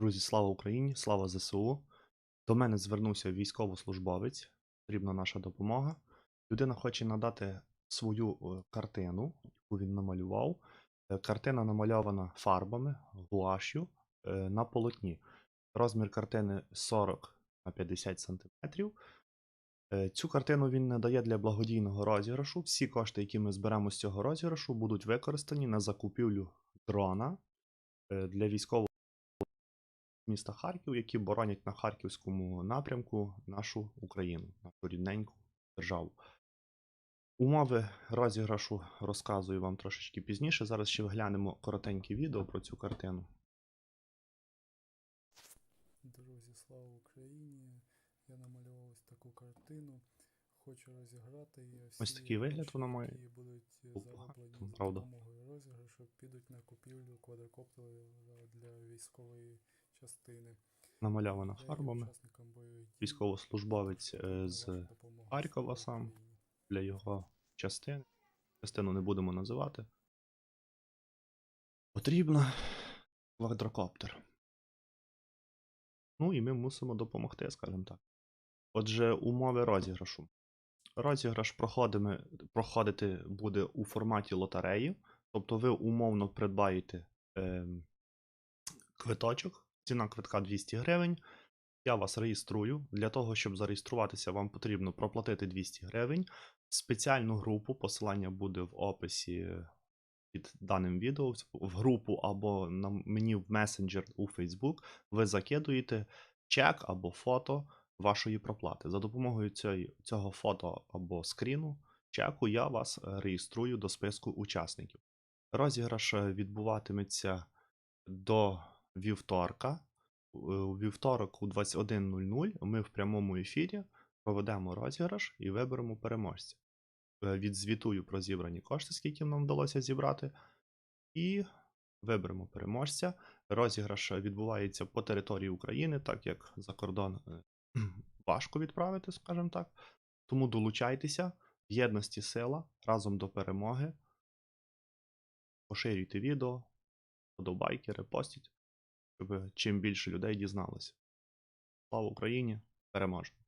Друзі, слава Україні! Слава ЗСУ! До мене звернувся військовослужбовець. Потрібна наша допомога. Людина хоче надати свою е, картину, яку він намалював. Е, Картина намальована фарбами, гуашю е, на полотні. Розмір картини 40 на 50 см. Цю картину він надає для благодійного розіграшу. Всі кошти, які ми зберемо з цього розіграшу, будуть використані на закупівлю дрона для військового міста Харків, які боронять на харківському напрямку нашу Україну, нашу рідненьку державу. Умови розіграшу розказую вам трошечки пізніше. Зараз ще глянемо коротеньке відео про цю картину. Друзі, слава Україні! Я намалював ось таку картину. Хочу розіграти її. Всі Ось такий вигляд вона має. будуть зароблені за допомогою розіграшу, підуть на купівлю квадрокоптера для військової частини. Намальована фарбами. Військовослужбовець е, з. Харкова сам. Для його частини. Частину не будемо називати. Потрібно квадрокоптер. Ну і ми мусимо допомогти, скажімо так. Отже, умови розіграшу. Розіграш проходити буде у форматі лотереї. Тобто ви умовно придбаєте ем, квиточок, ціна квитка 200 гривень. Я вас реєструю. Для того, щоб зареєструватися, вам потрібно проплатити 200 гривень. Спеціальну групу, посилання буде в описі під даним відео, в групу або на мені в месенджер у Facebook, ви закидуєте чек або фото вашої проплати. За допомогою цього фото або скріну чеку я вас реєструю до списку учасників. Розіграш е, відбуватиметься до вівторка. У вівторок у 21.00 ми в прямому ефірі проведемо розіграш і виберемо переможця. Е, Відзвітую про зібрані кошти, скільки нам вдалося зібрати, і виберемо переможця. Розіграш відбувається по території України, так як за кордон е, важко відправити, скажімо так. Тому долучайтеся, в єдності сила, разом до перемоги. Поширюйте відео, подобайки, репостіть, щоб чим більше людей дізналося. Слава Україні! Переможемо!